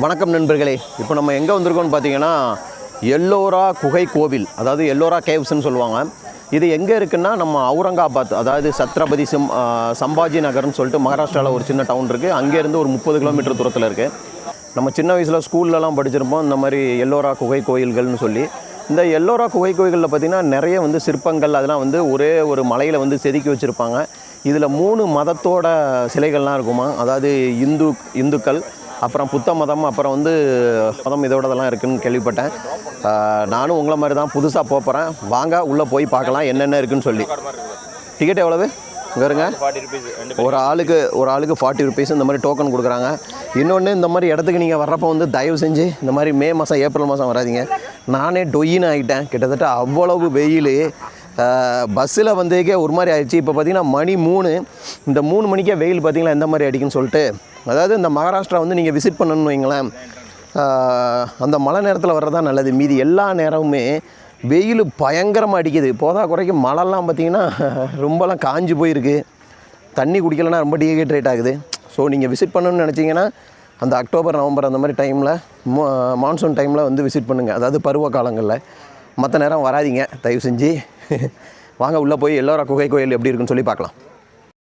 வணக்கம் நண்பர்களே. இப்போ நம்ம எங்கே வந்திருக்கோம்னு பார்த்தீங்கன்னா எல்லோரா குகை கோவில் அதாவது எல்லோரா கேவ்ஸ்ன்னு சொல்லுவாங்க. இது எங்கே இருக்குன்னா நம்ம அவுரங்காபாத் அதாவது சத்ரபதி சிம் சம்பாஜி நகர்னு சொல்லிட்டு மகாராஷ்டிராவில் ஒரு சின்ன டவுன் இருக்குது அங்கேருந்து ஒரு முப்பது கிலோமீட்டர் தூரத்தில் இருக்குது நம்ம சின்ன வயசில் ஸ்கூல்லலாம் படிச்சிருப்போம். இந்த மாதிரி எல்லோரா குகை கோயில்கள்னு சொல்லி. இந்த எல்லோரா குகை கோயில்களில் பார்த்திங்கன்னா நிறைய வந்து சிற்பங்கள் அதெல்லாம் வந்து ஒரே ஒரு மலையில் வந்து செதுக்கி வச்சுருப்பாங்க. இதில் மூணு மதத்தோட சிலைகள்லாம் இருக்குமா? அதாவது இந்து இந்துக்கள் அப்புறம் புத்த மதம் அப்புறம் வந்து மதம் இதோடதெல்லாம் இருக்குன்னு கேள்விப்பட்டேன். நானும் உங்களை மாதிரி தான் புதுசாக போகிறேன் வாங்க உள்ளே போய் பார்க்கலாம் என்னென்ன இருக்குன்னு சொல்லி. டிக்கெட் எவ்வளவு? வருங்க ஒரு ஆளுக்கு ஒரு ஆளுக்கு ஃபார்ட்டி ருபீஸ் இந்த மாதிரி டோக்கன் கொடுக்குறாங்க. இன்னொன்று இந்த மாதிரி இடத்துக்கு நீங்கள் வர்றப்போ வந்து தயவு செஞ்சு இந்த மாதிரி மே மாதம் ஏப்ரல் மாதம் வராதீங்க. நானே டொய்யின்னு ஆகிட்டேன் கிட்டத்தட்ட அவ்வளவு வெயில். பஸ்ஸில் வந்ததுக்கே ஒரு மாதிரி ஆயிடுச்சு. இப்போ பார்த்தீங்கன்னா மணி மூணு. இந்த மூணு மணிக்கே வெயில் பார்த்தீங்களா எந்த மாதிரி அடிக்குன்னு சொல்லிட்டு. அதாவது இந்த மகாராஷ்டிரா வந்து நீங்கள் விசிட் பண்ணணும்னு வைங்களேன் அந்த மழை நேரத்தில் வர்றதான் நல்லது. மீதி எல்லா நேரமுமே வெயில் பயங்கரமாக அடிக்குது. போதா குறைக்கு மழைலாம் பார்த்தீங்கன்னா ரொம்பலாம் காஞ்சு போயிருக்கு. தண்ணி குடிக்கலைன்னா ரொம்ப டீஹைட்ரேட் ஆகுது. ஸோ நீங்கள் விசிட் பண்ணணும்னு நினச்சிங்கன்னா அந்த அக்டோபர் நவம்பர் அந்த மாதிரி டைமில் மான்சூன் டைமில் வந்து விசிட் பண்ணுங்கள் அதாவது பருவ காலங்களில். மற்ற நேரம் வராதீங்க. தயவு செஞ்சு. வாங்க உள்ளே போய் எல்லோரா குகை கோயில் எப்படி இருக்குன்னு சொல்லி பார்க்கலாம்.